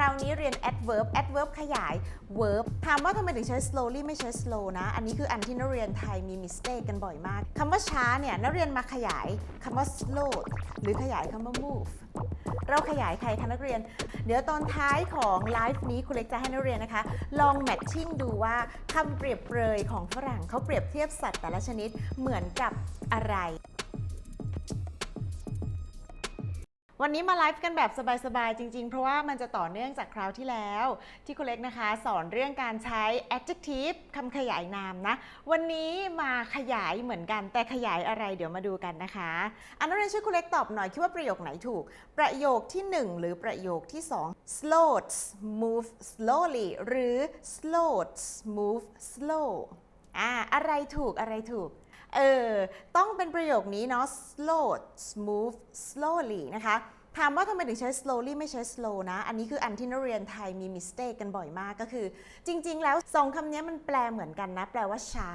ราวนี้เรียน adverb adverb ขยาย verb ถามว่าทำไมถึงใช้ slowly ไม่ใช้ slow นะ อันนี้คืออันที่นักเรียนไทยมี mistake กันบ่อยมากคำว่าช้าเนี่ยนักเรียนมาขยายคำว่า slow หรือขยายคำว่า move เราขยายใครคะนักเรียน เดี๋ยวตอนท้ายของไลฟ์นี้ครูเล็กจะให้นักเรียนนะคะ ลองแมทชิ่งดูว่าคำเปรียบเปรยของฝรั่งเขาเปรียบเทียบสัตว์แต่ละชนิดเหมือนกับอะไร วันนี้มาไลฟ์กันแบบสบายๆ จริง ๆ เพราะว่ามันจะต่อเนื่องจากคราวที่แล้ว ที่คุณเล็กนะคะ สอนเรื่องการใช้ adjective คำขยายนามนะ วันนี้มาขยายเหมือนกันแต่ขยายอะไรเดี๋ยวมาดูกันนะคะอันนักเรียนช่วยคุณเล็กตอบหน่อยคิดว่าประโยคไหนถูก ประโยคที่ 1 หรือประโยคที่ 2 slows move slowly หรือ slows move slow อ่าอะไรถูกอะไรถูก เออ ต้องเป็นประโยคนี้เนาะ slow move slowly นะคะ ถามว่าทำไมถึงใช้ slowly ไม่ใช้ slow นะ อันนี้คืออันที่นักเรียนไทยมี mistake กันบ่อยมากก็คือ จริง ๆ แล้วสองคำนี้มันแปลเหมือนกันนะ แปลว่าช้า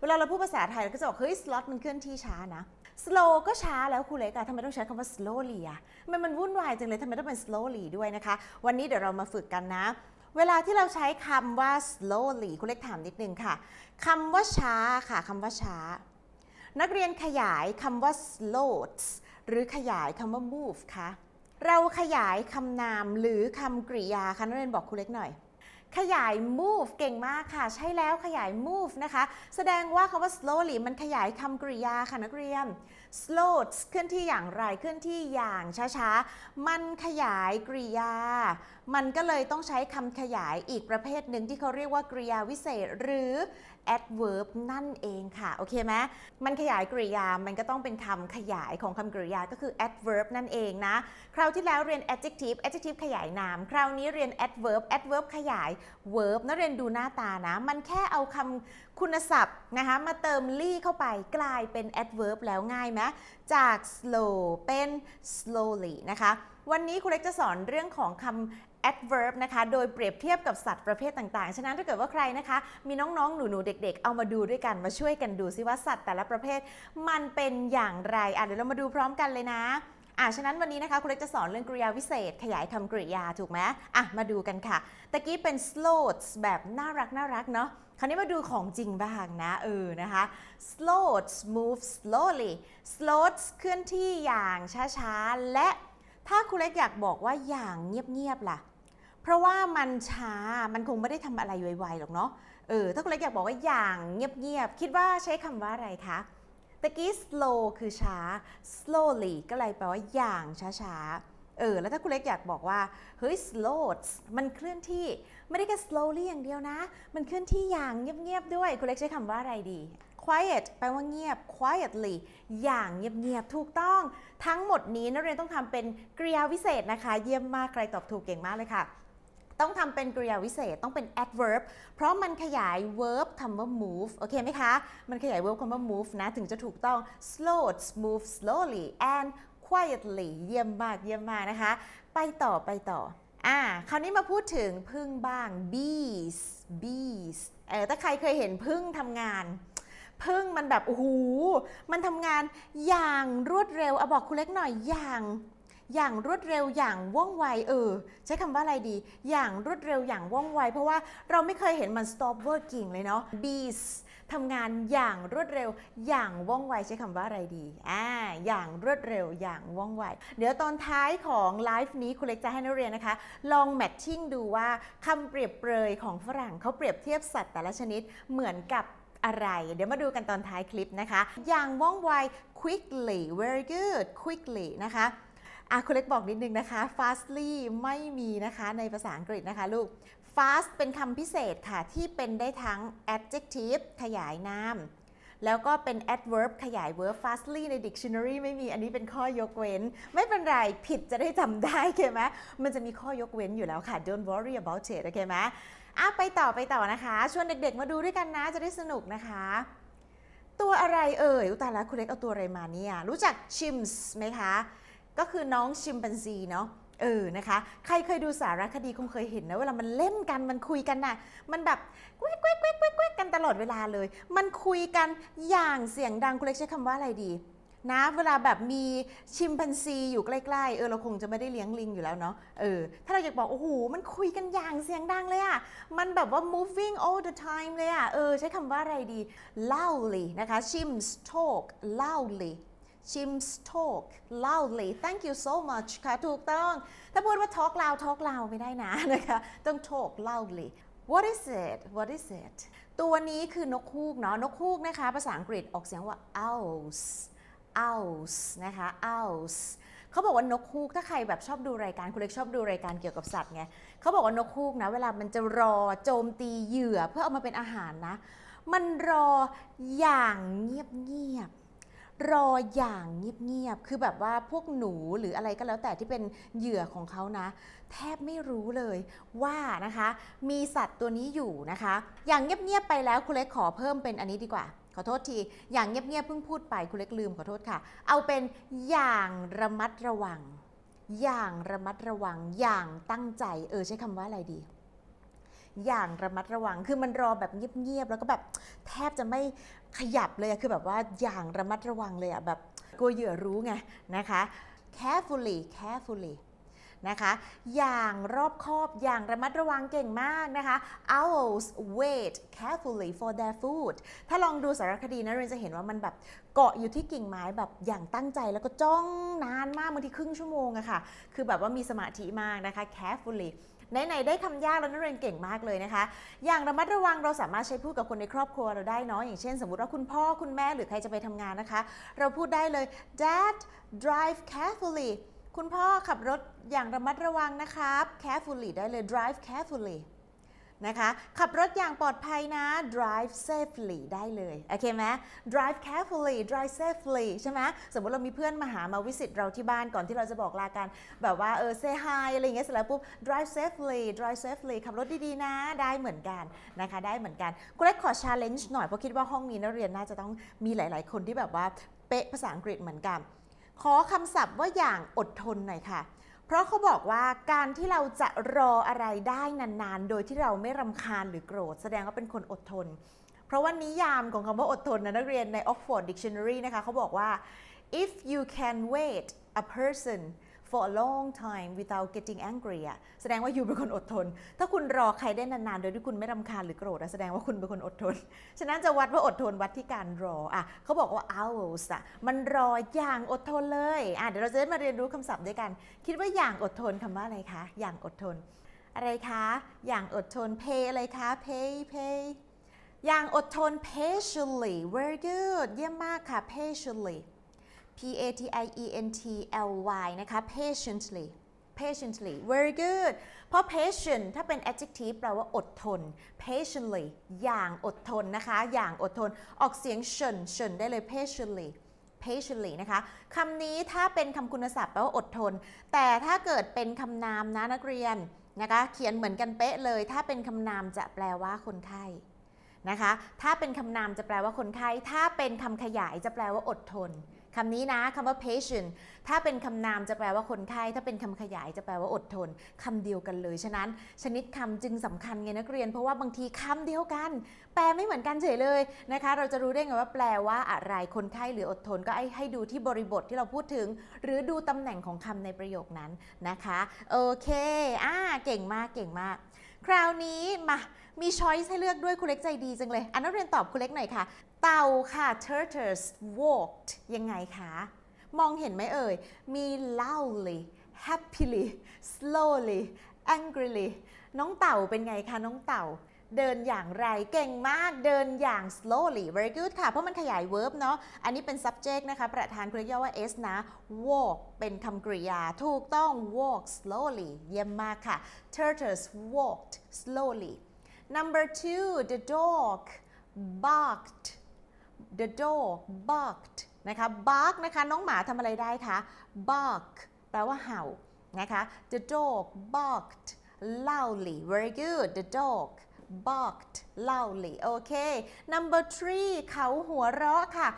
เวลาเราพูดภาษาไทยเราก็จะบอกเฮ้ย slot มันเคลื่อนที่ช้านะ slow ก็ช้าแล้วครูเล็กอะทำไมต้องใช้คำว่า slowly อะมันมันวุ่นวายจังเลยทำไมต้องเป็น slowly ด้วยนะคะ วันนี้เดี๋ยวเรามาฝึกกันนะเวลาที่เราใช้คำว่า slowly ครูเล็กถามนิดนึงค่ะ คำว่าช้าค่ะ คำว่าช้า นักเรียนขยายคำว่า slows หรือขยายคำว่า move คะเราขยายคำนามหรือคำกริยาคะนักเรียนบอกครูเล็กหน่อย ขยาย move เก่งมากค่ะ ใช่แล้วขยาย move นะคะ แสดงว่าคำว่า slowly มันขยายคำกริยาค่ะนักเรียน slows เคลื่อนที่อย่างไรเคลื่อนที่อย่างช้าๆ มันขยายกริยา มันก็เลยต้องใช้คำขยายอีกประเภทหนึ่งที่เขาเรียกว่ากริยาวิเศษ หรือ adverb นั่นเองค่ะ โอเคไหมมันขยายกริยา มันก็ต้องเป็นคำขยายของคำกริยาก็คือ adverb นั่นเองนะ คราวที่แล้วเรียน adjective adjective ขยายนาม คราวนี้เรียน adverb adverb ขยาย verb นักเรียนดูหน้าตานะ มันแค่เอาคำคุณศัพท์นะคะมาเติมลี่เข้าไปกลายเป็น adverb แล้วง่ายไหมจาก slow เป็น slowly นะคะ วันนี้ครูเล็กจะสอนเรื่องของคำ adverb นะคะ โดยเปรียบเทียบกับสัตว์ประเภทต่างๆ ฉะนั้นถ้าเกิดว่าใครนะคะ มีน้องๆ หนูๆ เด็ก ๆ เอามาดูด้วยกัน มาช่วยกันดูซิว่าสัตว์แต่ละประเภท มันเป็นอย่างไร อะเดี๋ยวเรามาดูพร้อมกันเลยนะ อะ ฉะนั้นวันนี้นะคะครูเล็กจะสอนเรื่องกริยาวิเศษ ขยายคำกริยาถูกไหมอะ มาดูกันค่ะ ตะกี้เป็น slows แบบน่ารักน่ารักเนาะ คราวนี้มาดูของจริงบ้างนะ เออ นะคะ slows move slowly slows เคลื่อนที่อย่างช้าๆ และถ้าครูเล็กอยากบอกว่าอย่างเงียบๆล่ะ ราะว่ามันช้ามันคงไม่ได้ทำอะไรไวๆหรอกเนาะเออถ้าคุณเล็กอยากบอกว่าอย่างเงียบๆคิดว่าใช้คำว่าอะไรคะตะกี้ slow คือช้า slowly ก็เลยแปลว่าอย่างช้าๆ เออ แล้วถ้าคุณเล็กอยากบอกว่า เฮ้ย slow มันเคลื่อนที่ ไม่ได้แค่ slowly อย่างเดียวนะ มันเคลื่อนที่อย่างเงียบๆ ด้วย คุณเล็กใช้คำว่าอะไรดี quiet แปลว่าเงียบ quietly อย่างเงียบๆ ถูกต้อง ทั้งหมดนี้นักเรียนต้องทำเป็นกริยาวิเศษนะคะ เยี่ยมมาก ใครตอบถูกเก่งมากเลยค่ะ ต้องทำเป็นกริยาวิเศษต้องเป็น adverb เพราะมันขยาย verb คำว่า move โอเคไหมคะ มันขยาย verb คำว่า move นะ ถึงจะถูกต้อง slow move slowly and quietly เยี่ยมมากเยี่ยมมากนะคะ ไปต่อไปต่ออ่าคราวนี้มาพูดถึงพึ่งบ้าง bees bees เออถ้าใครเคยเห็นพึ่งทำงานพึ่งมันแบบโอ้โหมันทำงานอย่างรวดเร็วเอาบอกคุณเล็กหน่อยอย่าง อย่างรวดเร็วอย่างว่องไวเออ ใช้คำว่าอะไรดี อย่างรวดเร็วอย่างว่องไว เพราะว่าเราไม่เคยเห็นมัน stop working เลยเนาะ bees ทำงานอย่างรวดเร็ว อย่างว่องไวใช้คำว่าอะไรดีอ่าอย่างรวดเร็วอย่างว่องไว เดี๋ยวตอนท้ายของไลฟ์นี้คุณเล็กจะให้นักเรียนนะคะ ลองแมทชิ่งดูว่าคำเปรียบเปรยของฝรั่งเขาเปรียบเทียบสัตว์แต่ละชนิดเหมือนกับอะไร เดี๋ยวมาดูกันตอนท้ายคลิปนะคะ อย่างว่องไว quickly very good quickly นะคะ อะคุณเล็กบอกนิดนึงนะคะ fastly ไม่มีนะคะในภาษาอังกฤษนะคะลูก fast เป็นคำพิเศษค่ะ ที่เป็นได้ทั้ง adjective ขยายนาม แล้วก็เป็น adverb ขยาย verb fastly ใน dictionary ไม่มีอันนี้เป็นข้อยกเว้น ไม่เป็นไร ผิดจะได้จำได้โอเคไหมมันจะมีข้อยกเว้นอยู่แล้วค่ะ don't worry about it โอเคไหมอะไปต่อไปต่อนะคะ ชวนเด็กๆมาดูด้วยกันนะจะได้สนุกนะคะ ตัวอะไรเอ่ยอุตาล้วคุณเล็กเอาตัวอะไรมาเนี่ยรู้จักชิมส์ไหมคะ ก็คือน้องชิมปันซีเนาะเออนะคะ ใครเคยดูสารคดีคงเคยเห็นนะเวลามันเล่นกันมันคุยกันน่ะ มันแบบแกวกแกวกแกวกแกวกแกวกกันตลอดเวลาเลย มันคุยกันอย่างเสียงดังคุณเล็กใช้คำว่าอะไรดีนะเวลาแบบมีชิมแปนซีอยู่ใกล้ๆ เออเราคงจะไม่ได้เลี้ยงลิงอยู่แล้วเนาะ เออ ถ้าเราอยากบอกโอ้โหมันคุยกันอย่างเสียงดังเลยอะมันแบบว่า moving all the time เลยอะเออใช้คำว่าอะไรดี loudly นะคะ chimps talk loudly chimps talk loudly thank you so much ค่ะ ถูกต้อง ถ้าพูดว่า talk loud talk loud ไม่ได้นะนะคะ ต้อง talk loudly what is it what is it ตัวนี้คือนกฮูกเนาะ นกฮูกนะคะ ภาษาอังกฤษออกเสียงว่า owls owls นะคะ owls เขาบอกว่านกฮูกถ้าใครแบบชอบดูรายการคุณเล็กชอบดูรายการเกี่ยวกับสัตว์ไงเขาบอกว่านกฮูกนะ เวลามันจะรอโจมตีเหยื่อเพื่อเอามาเป็นอาหารนะ มันรออย่างเงียบ รออย่างเงียบๆ คือแบบว่าพวกหนูหรืออะไรก็แล้วแต่ที่เป็นเหยื่อของเขานะ แทบไม่รู้เลยว่านะคะ มีสัตว์ตัวนี้อยู่นะคะ อย่างเงียบๆไปแล้วคุณเล็กขอเพิ่มเป็นอันนี้ดีกว่า ขอโทษที อย่างเงียบๆเพิ่งพูดไปคุณเล็กลืมขอโทษค่ะ เอาเป็นอย่างระมัดระวัง อย่างระมัดระวัง อย่างตั้งใจ เออใช้คำว่าอะไรดี อย่างระมัดระวัง คือมันรอแบบเงียบๆแล้วก็แบบแทบจะไม่ขยับเลยอะคือแบบว่าอย่างระมัดระวังเลยอะแบบกลัวเหยื่อรู้ไงนะคะ carefully carefully นะคะ อย่างรอบคอบ อย่างระมัดระวังเก่งมากนะคะ owls wait carefully for their food ถ้าลองดูสารคดีนะเรนจะเห็นว่ามันแบบเกาะอยู่ที่กิ่งไม้แบบอย่างตั้งใจแล้วก็จ้องนานมากบางทีครึ่งชั่วโมงอะค่ะ คือแบบว่ามีสมาธิมากนะคะ carefully ไหนๆได้คำยากแล้วนักเรียนเก่งมากเลยนะคะ อย่างระมัดระวังเราสามารถใช้พูดกับคนในครอบครัวเราได้เนาะอย่างเช่น สมมุติว่าคุณพ่อคุณแม่หรือใครจะไปทำงานนะคะ เราพูดได้เลย dad drive carefully คุณพ่อขับรถอย่างระมัดระวังนะครับ carefully ได้เลย drive carefully นะคะ ขับรถอย่างปลอดภัยนะ drive safely ได้เลย โอเคไหม drive carefully drive safely ใช่ไหมสมมติเรามีเพื่อนมาหามาวิสิตเราที่บ้านก่อนที่เราจะบอกลากัน แบบว่าเออ say hi อะไรอย่างเงี้ยเสร็จแล้วปุ๊บ drive safely drive safely ขับรถดีๆนะ ได้เหมือนกันนะคะ ได้เหมือนกันคุณเล็กขอ challenge หน่อย เพราะคิดว่าห้องนี้นักเรียนน่าจะต้องมีหลาย ๆ คนที่แบบว่าเป๊ะภาษาอังกฤษเหมือนกัน ขอคำศัพท์ว่าอย่างอดทนหน่อยค่ะ เพราะเขาบอกว่าการที่เราจะรออะไรได้นานๆ โดยที่เราไม่รำคาญหรือโกรธ แสดงว่าเป็นคนอดทน เพราะว่านิยามของคำว่าอดทนนะนักเรียนใน Oxford Dictionary นะคะเขาบอกว่า if you can wait a person for a long time without getting angry อะแสดงว่าอยู่เป็นคนอดทน ถ้าคุณรอใครได้นานๆ โดยที่คุณไม่รำคาญหรือโกรธแสดงว่าคุณเป็นคนอดทน ฉะนั้นจะวัดว่าอดทนวัดที่การรออะเขาบอกว่า owls อะมันรออย่างอดทนเลยอะเดี๋ยวเราจะได้มาเรียนรู้คำศัพท์ด้วยกัน คิดว่าอย่างอดทนคำว่าอะไรคะ อย่างอดทน อะไรคะ อย่างอดทน pay อะไรคะ pay pay อย่างอดทน patiently very good เยี่ยมมากค่ะ patiently P A T I E N T L Y นะคะ patiently patiently very good เพราะ patient ถ้าเป็น adjective แปลว่าอดทน patiently อย่างอดทนนะคะ อย่างอดทน ออกเสียงเฉินเฉินได้เลย patiently patiently นะคะ คำนี้ถ้าเป็นคำคุณศัพท์แปลว่าอดทน แต่ถ้าเกิดเป็นคำนามนะนักเรียนนะคะ เขียนเหมือนกันเป๊ะเลย ถ้าเป็นคำนามจะแปลว่าคนไข้นะคะ ถ้าเป็นคำนามจะแปลว่าคนไข้ ถ้าเป็นคำขยายจะแปลว่าอดทน คำนี้นะคำว่า patient ถ้าเป็นคำนามจะแปลว่าคนไข้ถ้าเป็นคำขยายจะแปลว่าอดทนคำเดียวกันเลย ฉะนั้นชนิดคำจึงสำคัญไงนักเรียน เพราะว่าบางทีคำเดียวกัน แปลไม่เหมือนกันเฉยเลยนะคะ เราจะรู้ได้ไงว่าแปลว่าอะไรคนไข้หรืออดทนก็ให้ให้ดูที่บริบทที่เราพูดถึง หรือดูตำแหน่งของคำในประโยคนั้นนะคะโอเคอ่าเก่งมากเก่งมาก คราวนี้มา มีช้อยส์ให้เลือกด้วยคุณเล็กใจดีจังเลย อันนักเรียนตอบคุณเล็กหน่อยค่ะ เต่าค่ะ turtles walked ยังไงคะ มองเห็นไหมเอ่ย มี loudly happily slowly angrily น้องเต่าเป็นไงคะ น้องเต่า เดินอย่างไร เก่งมาก เดินอย่าง slowly very good ค่ะ เพราะมันขยาย verb เนาะ อันนี้เป็น subject นะคะ ประธานคุณเล็กย่อว่า s นะ walk เป็นคำกริยา ถูกต้อง walk slowly เยี่ยมมากค่ะ turtles walked slowly number two the dog barked the dog barked นะคะ bark นะคะ น้องหมาทำอะไรได้คะ bark แปลว่าเห่า นะคะ the dog barked loudly very good the dog barked loudly โอเค number three เขาหัวเราะค่ะ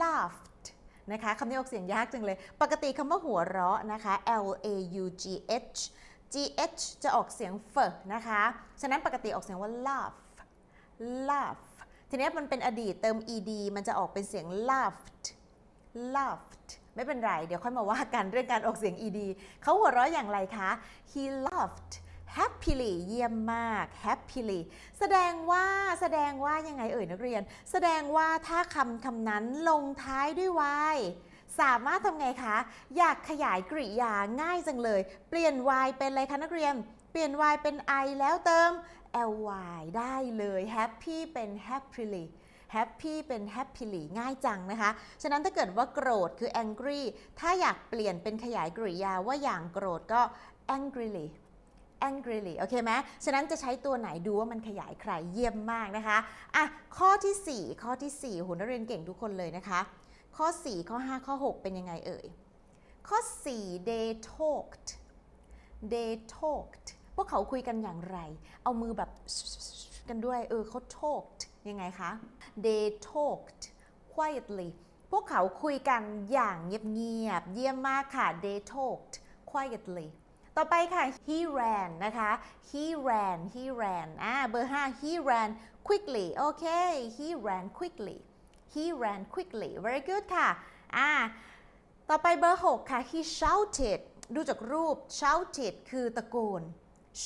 laughed นะคะคำนี้ออกเสียงยากจังเลย ปกติคำว่าหัวเราะนะคะ L A U G H G H จะออกเสียงเฟนะคะ ฉะนั้นปกติออกเสียงว่า laugh laugh ทีนี้มันเป็นอดีตเติม ed มันจะออกเป็นเสียง laughed laughed ไม่เป็นไร เดี๋ยวค่อยมาว่ากันเรื่องการออกเสียง ed เขาหัวเราะอย่างไรคะ he laughed happily เยี่ยมมาก happily แสดงว่าแสดงว่ายังไงเอ่ยนักเรียน แสดงว่าถ้าคำคำนั้นลงท้ายด้วย y สามารถทำไงคะ อยากขยายกริยาง่ายจังเลย เปลี่ยน y เป็นอะไรคะนักเรียน เปลี่ยน y เป็น i แล้วเติม ly ได้เลย happy เป็น happily happy เป็น happily ง่ายจังนะคะ ฉะนั้นถ้าเกิดว่าโกรธคือ angry ถ้าอยากเปลี่ยนเป็นขยายกริยาว่าอย่างโกรธก็ angrily angrily โอเคไหมฉะนั้นจะใช้ตัวไหนดูว่ามันขยายใครเยี่ยมมากนะคะอะข้อที่ 4 ข้อที่4โหนักเรียนเก่งทุกคนเลยนะคะ ข้อ 4 ข้อ 5 ข้อ 6 เป็นยังไงเอ่ย ข้อ 4 they talked they talked พวกเขาคุยกันอย่างไร เอามือแบบกันด้วย เออเขา talked ยังไงคะ they talked quietly พวกเขาคุยกันอย่างเงียบๆ เยี่ยมมากค่ะ they talked quietly ต่อไปค่ะ he ran นะคะ he ran he ran อ่าเบอร์ 5 he ran quickly โอเค he ran quickly he ran quickly very good ค่ะ อ่า ต่อไปเบอร์ 6 ค่ะ he shouted ดูจากรูป shouted คือตะโกน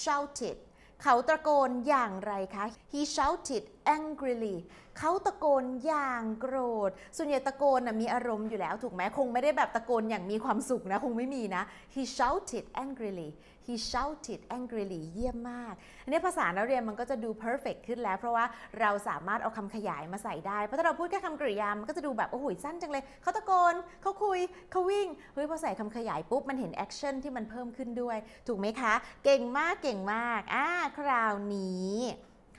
shouted เขาตะโกนอย่างไรคะ he shouted angrily เขาตะโกนอย่างโกรธ ส่วนใหญ่ตะโกนนะมีอารมณ์อยู่แล้วถูกไหมคงไม่ได้แบบตะโกนอย่างมีความสุขนะ คงไม่มีนะ he shouted angrily he shouted angrily เยี่ยมมาก อันนี้ภาษานักเรียนมันก็จะดู perfect ขึ้นแล้ว เพราะว่าเราสามารถเอาคำขยายมาใส่ได้ เพราะถ้าเราพูดแค่คำกริยา มันก็จะดูแบบ โอ้โหสั้นจังเลย เขาตะโกน เขาคุย เขาวิ่ง เฮ้ย พอใส่คำขยายปุ๊บ มันเห็นแอคชั่นที่มันเพิ่มขึ้นด้วย ถูกไหมคะ เก่งมาก เก่งมาก อ่า คราวนี้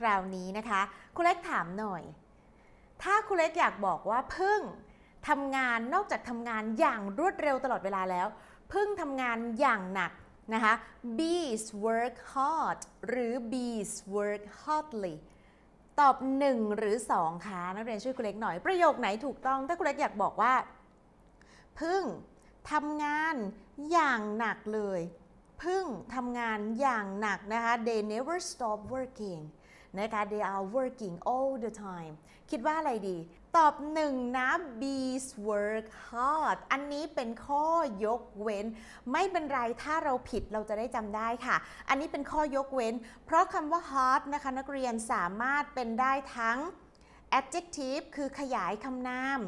คราวนี้นะคะครูเล็กถามหน่อย ถ้าครูเล็กอยากบอกว่าพึ่งทำงาน นอกจากทำงานอย่างรวดเร็วตลอดเวลาแล้วพึ่งทำงานอย่างหนัก นะคะ bees work hard หรือ bees work hardly ตอบ 1 หรือ 2คะนักเรียนช่วยครูเล็กหน่อยประโยคไหนถูกต้อง ถ้าครูเล็กอยากบอกว่า พึ่งทำงานอย่างหนักเลย พึ่งทำงานอย่างหนักนะคะ they never stop working นะคะ they are working all the time คิดว่าอะไรดี ตอบหนึ่งนะ bees work hard อันนี้เป็นข้อยกเว้น ไม่เป็นไรถ้าเราผิดเราจะได้จำได้ค่ะ อันนี้เป็นข้อยกเว้น เพราะคำว่า hard นะคะนักเรียนสามารถเป็นได้ทั้ง adjective คือขยายคำนาม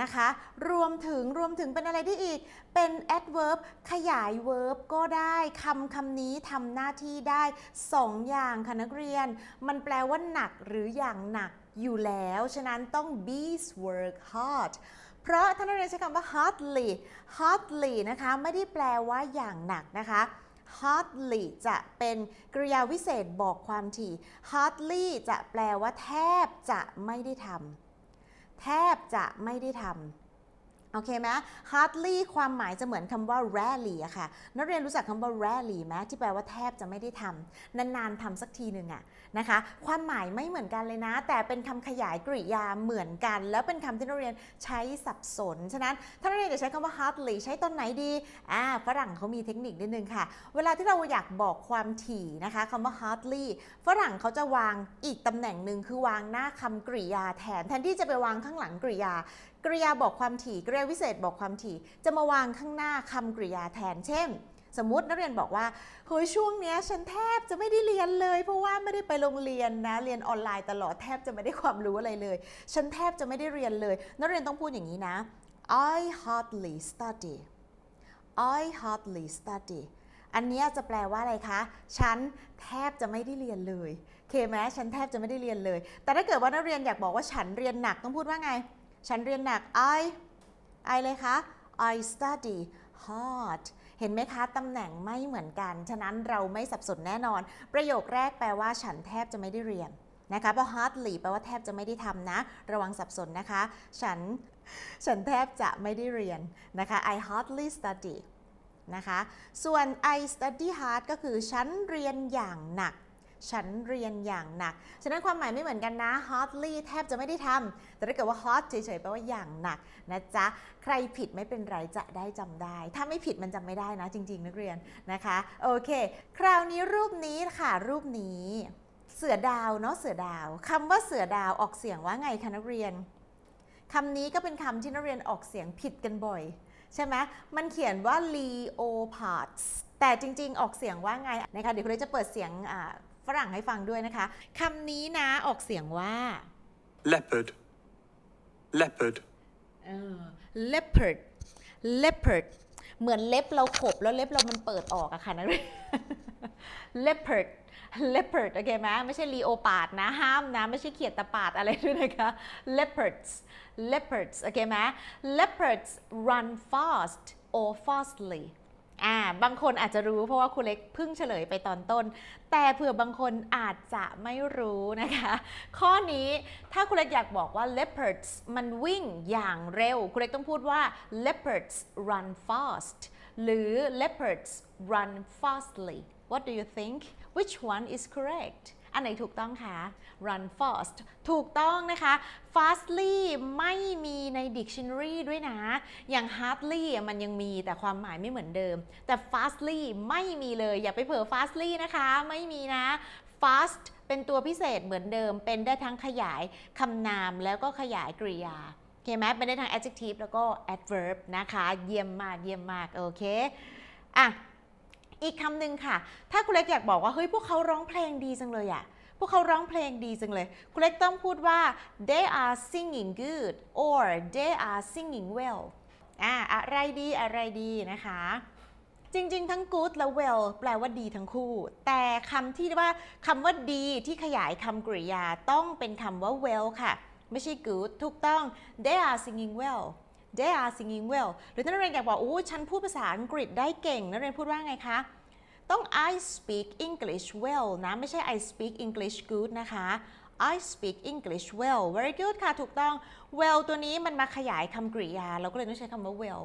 นะคะ รวมถึงรวมถึงเป็นอะไรได้อีก เป็น adverb ขยาย verb ก็ได้คำคำนี้ทำหน้าที่ได้ 2 อย่างค่ะนักเรียน มันแปลว่าหนักหรืออย่างหนัก อยู่แล้ว ฉะนั้นต้อง bees work hard เพราะท่านนักเรียนใช้คำว่า hardly hardly นะคะ ไม่ได้แปลว่าอย่างหนักนะคะ hardly จะเป็นกริยาวิเศษบอกความถี่ hardly จะแปลว่าแทบจะไม่ได้ทำแทบจะไม่ได้ทำโอเคไหม hardly ความหมายจะเหมือนคำว่า rarely อะค่ะ นักเรียนรู้จักคำว่า rarely ไหมที่แปลว่าแทบจะไม่ได้ทำนานๆทำสักทีหนึ่งอะ นะคะ ความหมายไม่เหมือนกันเลยนะ แต่เป็นคำขยายกริยาเหมือนกัน แล้วเป็นคำที่นักเรียนใช้สับสน ฉะนั้นถ้านักเรียนจะใช้คำว่า hardly ใช้ตอนไหนดีอ่าฝรั่งเขามีเทคนิคนิดนึงค่ะ เวลาที่เราอยากบอกความถี่นะคะคำว่า hardly ฝรั่งเขาจะวางอีกตำแหน่งหนึ่งคือวางหน้าคำกริยาแทน แทนที่จะไปวางข้างหลังกริยากริยาบอกความถี่กริยาวิเศษบอกความถี่ จะมาวางข้างหน้าคำกริยาแทนเช่น สมมตินักเรียนบอกว่าเฮ้ยช่วงเนี้ยฉันแทบจะไม่ได้เรียนเลย เพราะว่าไม่ได้ไปโรงเรียนนะเรียนออนไลน์ตลอดแทบจะไม่ได้ความรู้อะไรเลย ฉันแทบจะไม่ได้เรียนเลย นักเรียนต้องพูดอย่างนี้นะ I hardly study I hardly study อันนี้จะแปลว่าอะไรคะ ฉันแทบจะไม่ได้เรียนเลยเคไหมฉันแทบจะไม่ได้เรียนเลย แต่ถ้าเกิดว่านักเรียนอยากบอกว่าฉันเรียนหนักต้องพูดว่าไง ฉันเรียนหนัก I I เลยคะ I study hard เห็นไหมคะตำแหน่งไม่เหมือนกัน ฉะนั้นเราไม่สับสนแน่นอน ประโยคแรกแปลว่าฉันแทบจะไม่ได้เรียนนะคะเพราะ hardly แปลว่าแทบจะไม่ได้ทำนะ ระวังสับสนนะคะ ฉัน ฉันแทบจะไม่ได้เรียนนะคะ I hardly study นะคะ ส่วน I study hard ก็คือฉันเรียนอย่างหนัก ฉันเรียนอย่างหนัก ฉะนั้นความหมายไม่เหมือนกันนะ hardly แทบจะไม่ได้ทำ แต่ถ้าเกิดว่า hot เฉยๆแปลว่าอย่างหนักนะจ๊ะ ใครผิดไม่เป็นไรจะได้จำได้ ถ้าไม่ผิดมันจำไม่ได้นะจริง ๆ นักเรียนนะคะ โอเค คราวนี้รูปนี้ค่ะ รูปนี้เสือดาวเนาะเสือดาวคำว่าเสือดาวออกเสียงว่าไงคะนักเรียนคำนี้ก็เป็นคำที่นักเรียนออกเสียงผิดกันบ่อย ใช่ไหมมันเขียนว่า leopards แต่จริงๆ ออกเสียงว่าไงนะคะเดี๋ยวคุณเล็กจะเปิดเสียง ฝรั่งให้ฟังด้วยนะคะคำนี้นะออกเสียงว่า leopard, leopard, เออ leopard leopard เหมือนเล็บเราขบแล้วเล็บเรามันเปิดออกอะค่ะนักเรียน leopard leopard โอเคไหมไม่ใช่ leopard นะ ห้ามนะ ไม่ใช่เขียดตะปาดอะไรด้วยนะคะ leopards leopards โอเคไหม leopards run fast or fastly อ่าบางคนอาจจะรู้เพราะว่าครูเล็กเพิ่งเฉลยไปตอนต้น แต่เผื่อบางคนอาจจะไม่รู้นะคะ ข้อนี้ถ้าครูเล็กอยากบอกว่า leopards มันวิ่งอย่างเร็วครูเล็กต้องพูดว่า leopards run fast หรือ leopards run fastly what do you think which one is correct อันไหนถูกต้องคะ run fast ถูกต้องนะคะ fastly ไม่มีใน dictionary ด้วยนะ อย่าง hardly มันยังมีแต่ความหมายไม่เหมือนเดิม แต่ fastly ไม่มีเลย อย่าไปเผลอ fastly นะคะ ไม่มีนะ fast เป็นตัวพิเศษเหมือนเดิม เป็นได้ทั้งขยายคำนามแล้วก็ขยายกริยาโอเคไหมเป็นได้ทั้ง adjective แล้วก็ adverb นะคะ เยี่ยมมาก เยี่ยมมาก โอเค อะ อีกคำหนึ่งค่ะ ถ้าคุณเล็กอยากบอกว่าเฮ้ยพวกเขาร้องเพลงดีจังเลยอะพวกเขาร้องเพลงดีจังเลย คุณเล็กต้องพูดว่า they are singing good or they are singing well อ่าอะไรดีอะไรดีนะคะจริงๆ ทั้ง good และ well แปลว่าดีทั้งคู่ แต่คำที่ว่าคำว่าดีที่ขยายคำกริยาต้องเป็นคำว่า well ค่ะ ไม่ใช่ good ถูกต้อง they are singing well they are singing well หรือถ้านักเรียนอยากบอกโอ้ฉันพูดภาษาอังกฤษได้เก่ง นักเรียนพูดว่าไงคะ ต้อง I speak English well นะ ไม่ใช่ I speak English good นะคะ I speak English well very good ค่ะ ถูกต้อง well ตัวนี้มันมาขยายคำกริยา เราก็เลยต้องใช้คำว่า well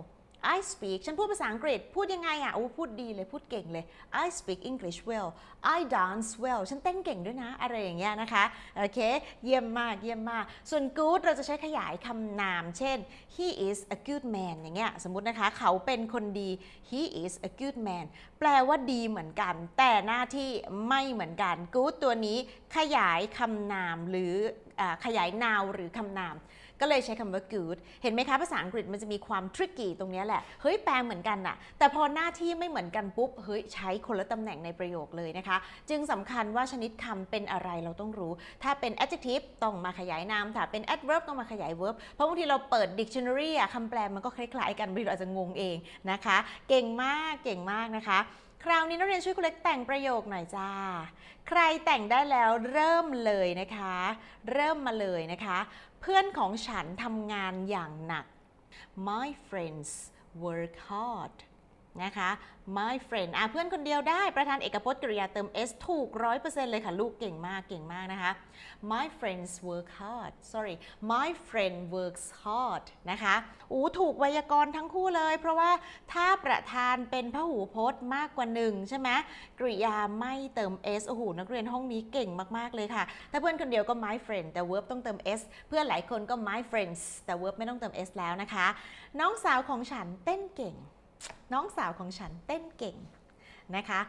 I speak ฉันพูดภาษาอังกฤษ พูดยังไงอะโอ้พูดดีเลยพูดเก่งเลย I speak English well I dance well ฉันเต้นเก่งด้วยนะ อะไรอย่างเงี้ยนะคะโอเคเยี่ยมมากเยี่ยมมาก ส่วน good เราจะใช้ขยายคำนาม เช่น he is a good man อย่างเงี้ยสมมตินะคะเขาเป็นคนดี he is a good man แปลว่าดีเหมือนกัน แต่หน้าที่ไม่เหมือนกัน good ตัวนี้ขยายคำนามหรืออขยาย noun หรือคำนาม ก็เลยใช้คำว่า good เห็นไหมคะภาษาอังกฤษมันจะมีความ tricky ตรงนี้แหละ เฮ้ยแปลเหมือนกันน่ะ แต่พอหน้าที่ไม่เหมือนกันปุ๊บ เฮ้ยใช้คนละตำแหน่งในประโยคเลยนะคะ จึงสำคัญว่าชนิดคำเป็นอะไรเราต้องรู้ ถ้าเป็น adjective ต้องมาขยายนามถ้าเป็น adverb ต้องมาขยาย verb เพราะบางทีเราเปิด dictionary อะคำแปลมันก็คล้ายๆ กันบางทีเราอาจจะงงเองนะคะ เก่งมากเก่งมากนะคะ คราวนี้นักเรียนช่วยคุณเล็กแต่งประโยคหน่อยจ้า ใครแต่งได้แล้วเริ่มเลยนะคะ เริ่มมาเลยนะคะ เพื่อนของฉันทำงานอย่างหนัก my friends work hard นะคะ my friend อะเพื่อนคนเดียวได้ประธานเอกพจน์กริยาเติม s ถูก 100%เลยค่ะ ลูกเก่งมากเก่งมากนะคะ my friends work hard sorry my friend works hard นะคะอู้ถูกไวยากรณ์ทั้งคู่เลย เพราะว่าถ้าประธานเป็นพหูพจน์มากกว่าหนึ่งใช่ไหมกริยาไม่เติม s โอ้โหนักเรียนห้องนี้เก่งมาก ๆ เลยค่ะ ถ้าเพื่อนคนเดียวก็ my friend แต่ verb ต้องเติม s เพื่อนหลายคนก็ my friends แต่ verb ไม่ต้องเติม s แล้วนะคะ น้องสาวของฉันเต้นเก่ง น้องสาวของฉันเต้นเก่งนะคะ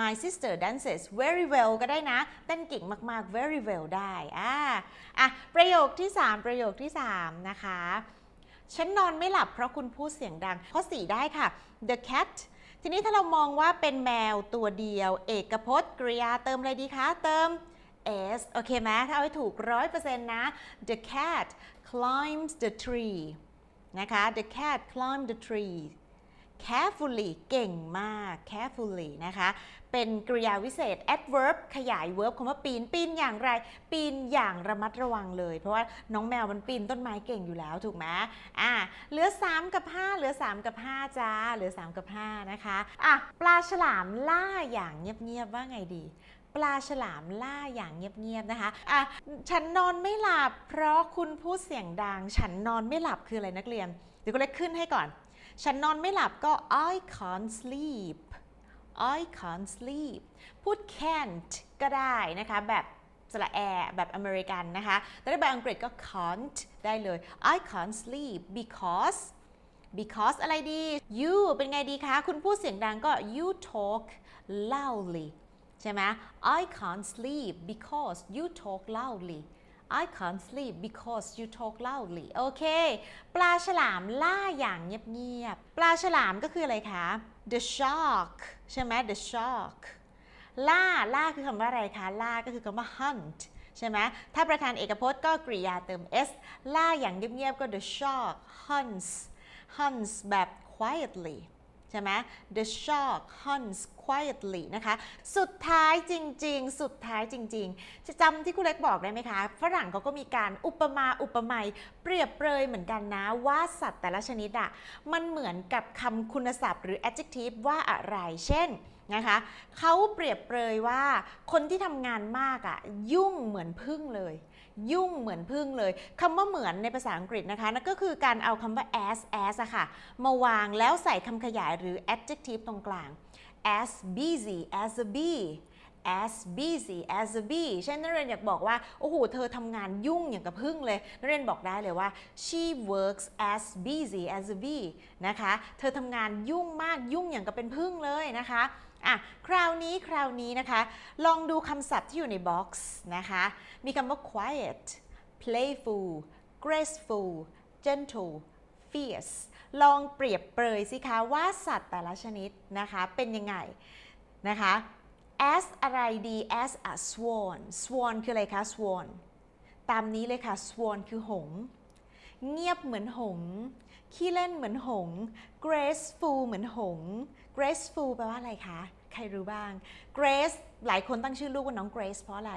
My sister dances very well ก็ได้นะ เต้นเก่งมาก ๆ very well ได้อ่าอะประโยคที่ 3 ประโยคที่ 3 นะคะ ฉันนอนไม่หลับเพราะคุณพูดเสียงดัง ข้อ 4 ได้ค่ะ the cat ทีนี้ถ้าเรามองว่าเป็นแมวตัวเดียว เอกพจน์กริยาเติมอะไรดีคะ เติม s โอเคไหมถ้าเอาให้ถูก 100%นะ the cat climbs the tree นะคะ the cat climbed the tree carefully เก่งมาก carefully นะคะ เป็นกริยาวิเศษ adverb ขยาย verb คำว่าปีน ปีนอย่างไร ปีนอย่างระมัดระวังเลย เพราะว่าน้องแมวมันปีนต้นไม้เก่งอยู่แล้วถูกไหมอะเหลือ 3 กับ 5 เหลือ 3 กับ 5 จ้า เหลือ 3 กับ 5 นะคะอะปลาฉลามล่าอย่างเงียบ ๆ ว่าไงดีปลาฉลามล่าอย่างเงียบๆ นะคะ อะ ฉันนอนไม่หลับเพราะคุณพูดเสียงดัง ฉันนอนไม่หลับคืออะไรนักเรียน เดี๋ยวก็เลยขึ้นให้ก่อน ฉันนอนไม่หลับก็ I can't sleep I can't sleep พูด can't ก็ได้นะคะ แบบสระแอแบบอเมริกันนะคะ แต่ถ้าแบบอังกฤษก็ can't ได้เลย I can't sleep because because อะไรดี you เป็นไงดีคะ คุณพูดเสียงดังก็ you talk loudly ใช่ไหม I can't sleep because you talk loudly I can't sleep because you talk loudly โอเค ปลาฉลามล่าอย่างเงียบๆ ปลาฉลามก็คืออะไรคะ the shark ใช่ไหม the shark ล่า ล่าคือคำว่าอะไรคะ ล่าก็คือคำว่า hunt ใช่ไหม ถ้าประธานเอกพจน์ก็กริยาเติม s ล่าอย่างเงียบๆ ก็ the shark hunts hunts แบบ quietly ใช่ไหม the shark hunts quietly นะคะ สุดท้ายจริง ๆ สุดท้ายจริง ๆ จะจำที่คุณเล็กบอกได้ไหมคะ ฝรั่งเขาก็มีการอุปมาอุปไมยเปรียบเปรยเหมือนกันนะ ว่าสัตว์แต่ละชนิดอะมันเหมือนกับคำคุณศัพท์หรือ adjective ว่าอะไร เช่น นะคะเขาเปรียบเปรยว่าคนที่ทำงานมากอะยุ่งเหมือนพึ่งเลย ยุ่งเหมือนพึ่งเลยคำว่าเหมือนในภาษาอังกฤษนะคะนั่นก็คือการเอาคำว่า as as อะค่ะ มาวางแล้วใส่คำขยายหรือ adjective ตรงกลาง as busy as a bee as busy as a bee เช่นนักเรียนอยากบอกว่า โอ้โห เธอทำงานยุ่งอย่างกับพึ่งเลย นักเรียนบอกได้เลยว่า she works as busy as a bee นะคะ เธอทำงานยุ่งมากยุ่งอย่างกับเป็นพึ่งเลยนะคะอะคราวนี้คราวนี้นะคะ ลองดูคำศัพท์ที่อยู่ในบ็อกซ์นะคะ มีคำว่า quiet playful graceful gentle fierce ลองเปรียบเปรยสิคะว่าสัตว์แต่ละชนิดนะคะ เป็นยังไงนะคะ as อะไรดี as a swan swan คืออะไรคะ swan ตามนี้เลยค่ะ swan คือหงส์เงียบเหมือนหงส์ขี้เล่นเหมือนหงส์ graceful เหมือนหงส์ graceful แปลว่าอะไรคะ ใครรู้บ้าง grace หลายคนตั้งชื่อลูกว่าน้อง grace เพราะอะไร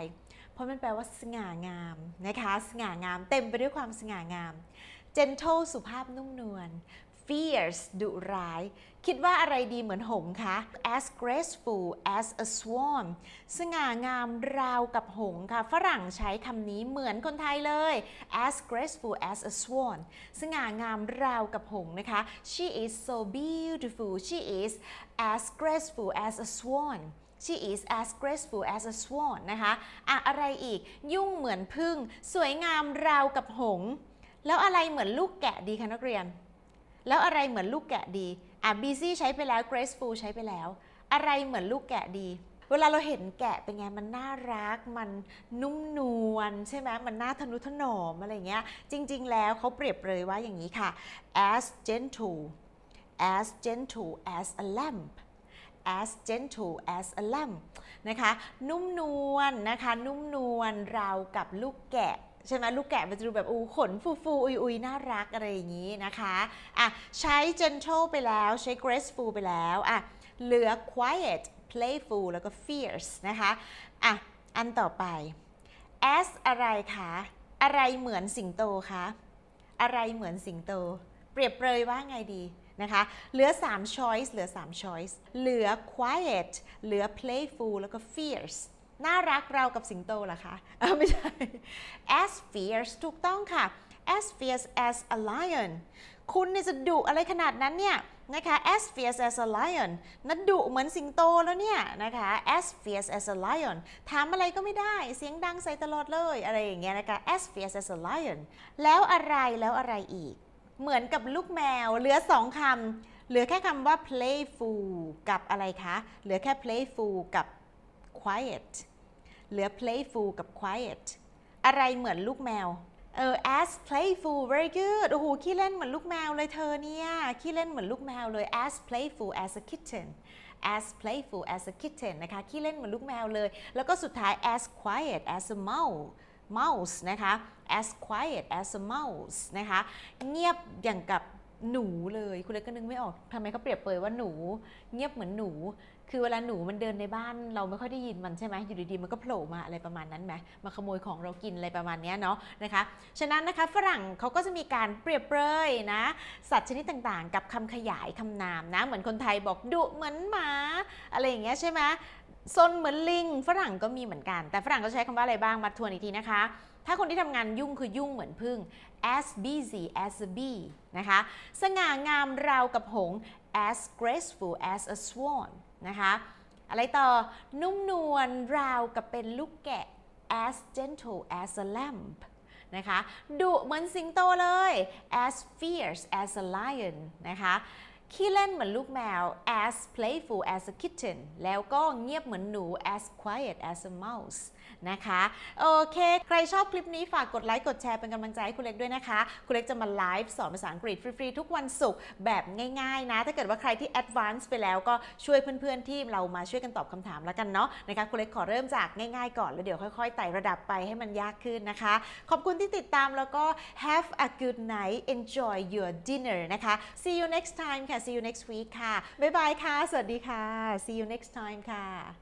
เพราะมันแปลว่าสง่างามนะคะ สง่างามเต็มไปด้วยความสง่างาม gentle สุภาพนุ่มนวล fierce ดุร้าย คิดว่าอะไรดีเหมือนหงคะ as graceful as a swan สง่างามราวกับหงค่ะ ฝรั่งใช้คำนี้เหมือนคนไทยเลย as graceful as a swan สง่างามราวกับหงนะคะ she is so beautiful she is as graceful as a swan She is as graceful as a swan นะคะอะอะไรอีก ยุ่งเหมือนพึ่ง สวยงามราวกับหง แล้วอะไรเหมือนลูกแกะดีคะนักเรียน แล้วอะไรเหมือนลูกแกะดีอะ busy ใช้ไปแล้ว graceful ใช้ไปแล้ว อะไรเหมือนลูกแกะดี เวลาเราเห็นแกะเป็นไงมันน่ารัก มันนุ่มนวลใช่ไหมมันน่าทนุถนอมอะไรเงี้ย จริง ๆ แล้วเขาเปรียบเลยว่าอย่างนี้ค่ะ as gentle as gentle as a lamb as gentle as a lamb นะคะ นุ่มนวลนะคะ นุ่มนวลราวกับลูกแกะ ใช่ไหมลูกแกะมันจะดูแบบอูขนฟูฟูอุยอุยน่ารักอะไรอย่างนี้นะคะอะใช้ gentle ไปแล้วใช้ graceful ไปแล้วอะเหลือ quiet playful แล้วก็ fierce นะคะอะอันต่อไป as อะไรคะอะไรเหมือนสิงโตคะอะไรเหมือนสิงโต เปรียบเปรยว่าไงดีนะคะเหลือ 3 choice เหลือ 3 choice เหลือ quiet เหลือ playful แล้วก็ fierce น่ารักเรากับสิงโตเหรอคะอไม่ใช่ as fierce ถูกต้องค่ะ as fierce as a lion คุณเนี่ยจะดุอะไรขนาดนั้นเนี่ยนะคะ as fierce as a lion นั่นดุเหมือนสิงโตแล้วเนี่ยนะคะ as fierce as a lion ถามอะไรก็ไม่ได้ เสียงดังใส่ตลอดเลยอะไรอย่างเงี้ยนะคะ as fierce as a lion แล้วอะไรแล้วอะไรอีก เหมือนกับลูกแมว เหลือสองคำ เหลือแค่คำว่า playful กับอะไรคะ เหลือแค่ playful กับ quiet เหลือ playful กับ quiet อะไรเหมือนลูกแมว เออ as playful very good โอ้โหขี้เล่นเหมือนลูกแมวเลยเธอเนี่ยขี้เล่นเหมือนลูกแมวเลย as playful as a kitten as playful as a kitten นะคะขี้เล่นเหมือนลูกแมวเลย แล้วก็สุดท้าย as quiet as a mouse mouse นะคะ as quiet as a mouse นะคะ เงียบอย่างกับ หนูเลยคุณเล็กก็นึกไม่ออกทำไมเขาเปรียบเปรยว่าหนู เงียบเหมือนหนู คือเวลาหนูมันเดินในบ้าน เราไม่ค่อยได้ยินมันใช่ไหมอยู่ดีๆมันก็โผล่มาอะไรประมาณนั้นไหมมาขโมยของเรากินอะไรประมาณเนี้ยเนาะนะคะฉะนั้นนะคะฝรั่งเขาก็จะมีการเปรียบเปรยนะสัตว์ชนิดต่างๆ กับคำขยายคำนามนะ เหมือนคนไทยบอกดุเหมือนหมาอะไรอย่างเงี้ยใช่ไหมซนเหมือนลิงฝรั่งก็มีเหมือนกัน แต่ฝรั่งก็ใช้คำว่าอะไรบ้างมาทวนอีกทีนะคะ ถ้าคนที่ทำงานยุ่งคือยุ่งเหมือนพึ่ง as busy as a bee นะคะ สง่างามราวกับหงส์ as graceful as a swan นะคะ อะไรต่อ นุ่มนวลราวกับเป็นลูกแกะ as gentle as a lamb นะคะ ดุเหมือนสิงโตเลย as fierce as a lion นะคะขี้เล่นเหมือนลูกแมว as playful as a kitten แล้วก็เงียบเหมือนหนู as quiet as a mouse นะคะโอเค ใครชอบคลิปนี้ฝากกดไลค์กดแชร์เป็นกำลังใจให้คุณเล็กด้วยนะคะคุณเล็กจะมาไลฟ์สอนภาษาอังกฤษฟรีๆทุกวันศุกร์แบบง่ายๆนะ ถ้าเกิดว่าใครที่ advance ไปแล้วก็ช่วยเพื่อนๆที่เรามาช่วยกันตอบคำถามแล้วกันเนาะนะคะคุณเล็กขอเริ่มจากง่ายๆก่อนแล้วเดี๋ยวค่อยๆไต่ระดับไปให้มันยากขึ้นนะคะ ขอบคุณที่ติดตามแล้วก็ have a good night enjoy your dinner นะคะ see you next time ค่ะ see you next week ค่ะบ๊ายบายค่ะ สวัสดีค่ะ see you next time ค่ะ